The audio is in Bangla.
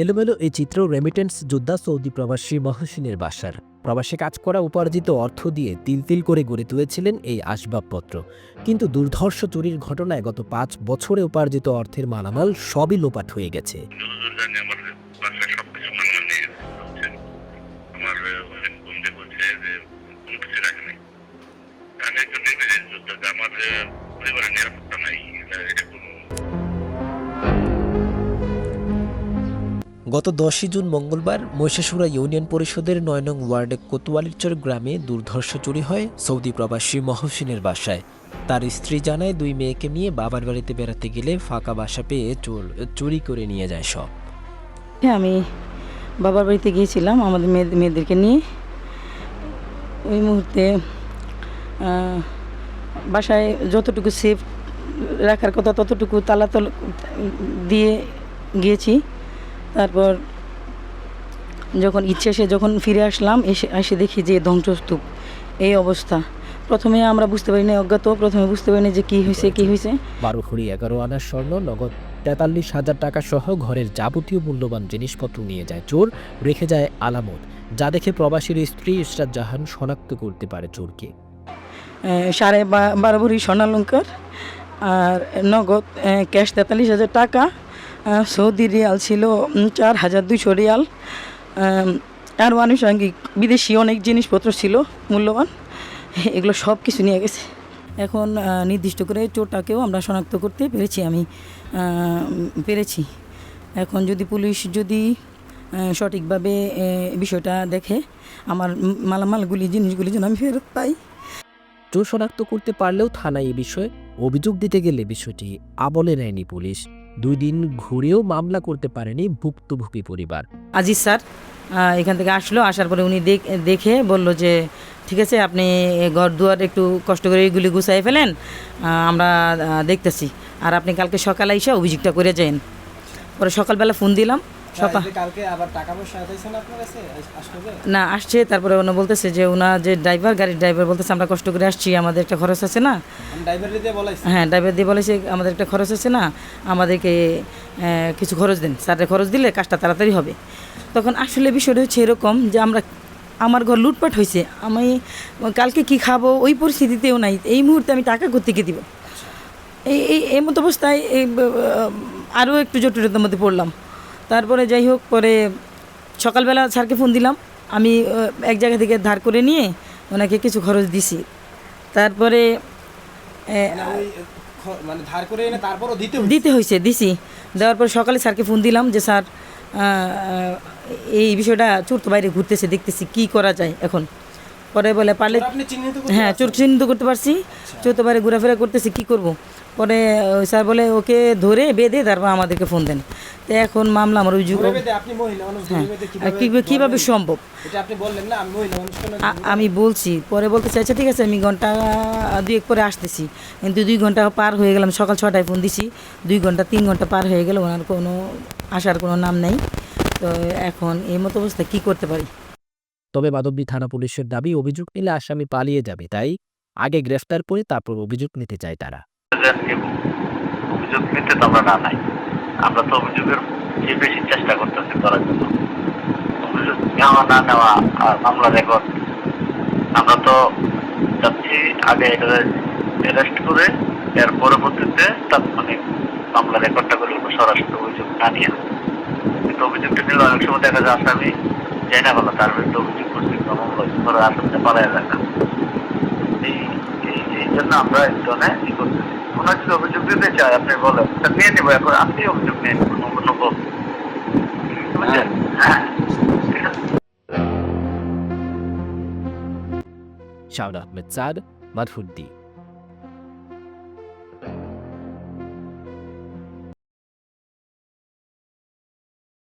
এলোমেলো এই চিত্র রেমিটেন্স যোদ্ধা সৌদি প্রবাসী মহসিনের বাসার। প্রবাসে কাজ করা উপার্জিত অর্থ দিয়ে তিল তিল করে গড়ে তুলেছিলেন এই আসবাবপত্র। কিন্তু দুর্ধর্ষ চুরির ঘটনায় গত পাঁচ বছরে উপার্জিত অর্থের মালামাল সবই লোপাট হয়ে গেছে। আমার গত দশই জুন মঙ্গলবার মহিষাসুরা ইউনিয়ন পরিষদের নয় নং ওয়ার্ডে কোতোয়ালিচর গ্রামে দুর্ধর্ষ চুরি হয় সৌদি প্রবাসী মহসিনের বাসায়। তার স্ত্রী জানায় দুই মেয়েকে নিয়ে বাবার বাড়িতে বেড়াতে গেলে ফাঁকা বাসা পেয়ে চোর, চুরি করে নিয়ে যায় সব। হ্যাঁ আমি বাবার বাড়িতে গিয়েছিলাম আমাদের মেয়ে- মেয়েদেরকে নিয়ে। ওই মুহূর্তে বাসায় যতটুকু সেফ রাখার কথা ততটুকু তালাতল দিয়ে গিয়েছি। তারপর যখন ইচ্ছে সে যখন ফিরে আসলাম এসে এসে দেখি যে ধ্বংসস্তূপ এই অবস্থা। প্রথমে আমরা বুঝতে পারিনি অজ্ঞাত প্রথমে বুঝতে পারিনি যে কী হয়েছে কী হয়েছে। বারো ভরি এগারো আনার স্বর্ণ নগদ তেতাল্লিশ হাজার টাকা সহ ঘরের যাবতীয় মূল্যবান জিনিসপত্র নিয়ে যায় চোর রেখে যায় আলামত যা দেখে প্রবাসীর স্ত্রী ইশরাত জাহান শনাক্ত করতে পারে চোরকে। সাড়ে বারো ভরি স্বর্ণালঙ্কার আর নগদ ক্যাশ তেতাল্লিশ হাজার টাকা সৌদি রিয়াল ছিল চার হাজার দুশো রিয়াল। আর আনুষঙ্গিক বিদেশি অনেক জিনিসপত্র ছিল, মূল্যবান। এগুলো সব কিছু নিয়ে গেছে। এখন নির্দিষ্ট করে চোরটাকেও আমরা শনাক্ত করতে পেরেছি, আমি পেরেছি। এখন যদি পুলিশ যদি সঠিকভাবে বিষয়টা দেখে, আমার মালামালগুলি, জিনিসগুলি যেন আমি ফেরত পাই। চোর শনাক্ত করতে পারলেও থানায় এ বিষয়ে অভিযোগ দিতে গেলে বিষয়টি আবলে নেয়নি পুলিশ। দুই দিন ঘুরেও মামলা করতে পারেনি ভুক্তভোগী পরিবার। আজিজ স্যার এখান থেকে আসলো, আসার পরে উনি দেখ- বলল যে, ঠিক আছে, আপনি ঘর দুয়ার একটু কষ্ট করে এগুলি গুছাই ফেলেন আমরা দেখতেছি। আর আপনি কালকে সকালে এসে অভিযোগটা করে যান পরে সকালবেলা ফোন দিলাম কালকে আবার টাকা পয়সা আপনার কাছে? না আসছে তারপরে ওনা বলতেছে যে ওনার যে ড্রাইভার গাড়ির ড্রাইভার বলতেছে আমরা কষ্ট করে আসছি আমাদের একটা খরচ আছে না? ড্রাইভারে দিয়ে বলাইছি। হ্যাঁ ড্রাইভার দিয়ে বলেছে আমাদের একটা খরচ আছে না আমাদেরকে কিছু খরচ দিন। স্যারের খরচ দিলে কাজটা তাড়াতাড়ি হবে। তখন আসলে বিষয়টা হচ্ছে এরকম যে আমরা আমার ঘর লুটপাট হয়েছে। আমি কালকে কি খাব ওই পরিস্থিতিতেও নাই। এই মুহূর্তে আমি টাকা কোথেকে দিব? এই এই এই মতো অবস্থায় এই আরও একটু জটিলতার মধ্যে পড়লাম। তারপরে যাই হোক পরে সকালবেলা স্যারকে ফোন দিলাম। আমি এক জায়গা থেকে ধার করে নিয়ে ওনাকে কিছু খরচ দিছি। তারপরে মানে ধার করে এনে তারপরও দিতে দিতে হয়েছে দিছি। দেওয়ার পর সকালে স্যারকে ফোন দিলাম যে স্যার এই বিষয়টা চোর তো বাইরে ঘুরতেছে দেখতেছি কি করা যায় এখন। পরে বলে পারলে হ্যাঁ চোর চিহ্নিত করতে পারছি। চোর তো বাইরে ঘোরাফেরা করতেছি কি করব? পরে স্যার বলে ওকে ধরে বেঁধে তারপর আমাদেরকে ফোন দেন। তো এখন মামলা আমার অভিযোগ আর কীভাবে সম্ভব? এটা আপনি বললেন না আমি বলছি পরে বলতে চাইছে ঠিক আছে আমি ঘণ্টা দুয়েক পরে আসতেছি। কিন্তু দুই ঘণ্টা পার হয়ে গেলাম সকাল ছটায় ফোন দিছি। দুই ঘণ্টা তিন ঘণ্টা পার হয়ে গেল ওনার কোনো আসার কোনো নাম নেই। তো এখন এই মতো অবস্থায় কী করতে পারি? তবে মাধবদী থানা পুলিশের দাবি অভিযোগ নিলে আসামি পালিয়ে যাবে তাই আগে গ্রেফতার করে তারপর অভিযোগ নিতে চায় তারা। অভিযোগ নিতে তো আমরা না নাই। আমরা তো অভিযোগের চেয়ে বেশি চেষ্টা করতেছি করার জন্য। অভিযোগ নেওয়া, না নেওয়া আর মামলা রেকর্ড। আমরা তো যাচ্ছি আগে এটা অ্যারেস্ট করে, এর পরবর্তীতে তাৎক্ষণিক মামলা রেকর্ডটা করে সরাসরি অভিযোগ না নিয়ে কিন্তু অভিযোগটা নিলে অনেক সময় দেখা যায় আসামি যাই না বলো তার বিরুদ্ধে অভিযোগ করছি মামলা আসামিটা পালায় যায় না। এই জন্য আমরা এই ধরনের ই করতেছি ওনার যদি অভিযোগ দিতে চায় আপনি বলেন তা নিয়ে নেব এখন আপনি অভিযোগ নিয়ে নেবেন অন্য কেউ- বুঝছেন হ্যাঁ ঠিক আছে শাওন আহমেদ সাদ মাধুর্দি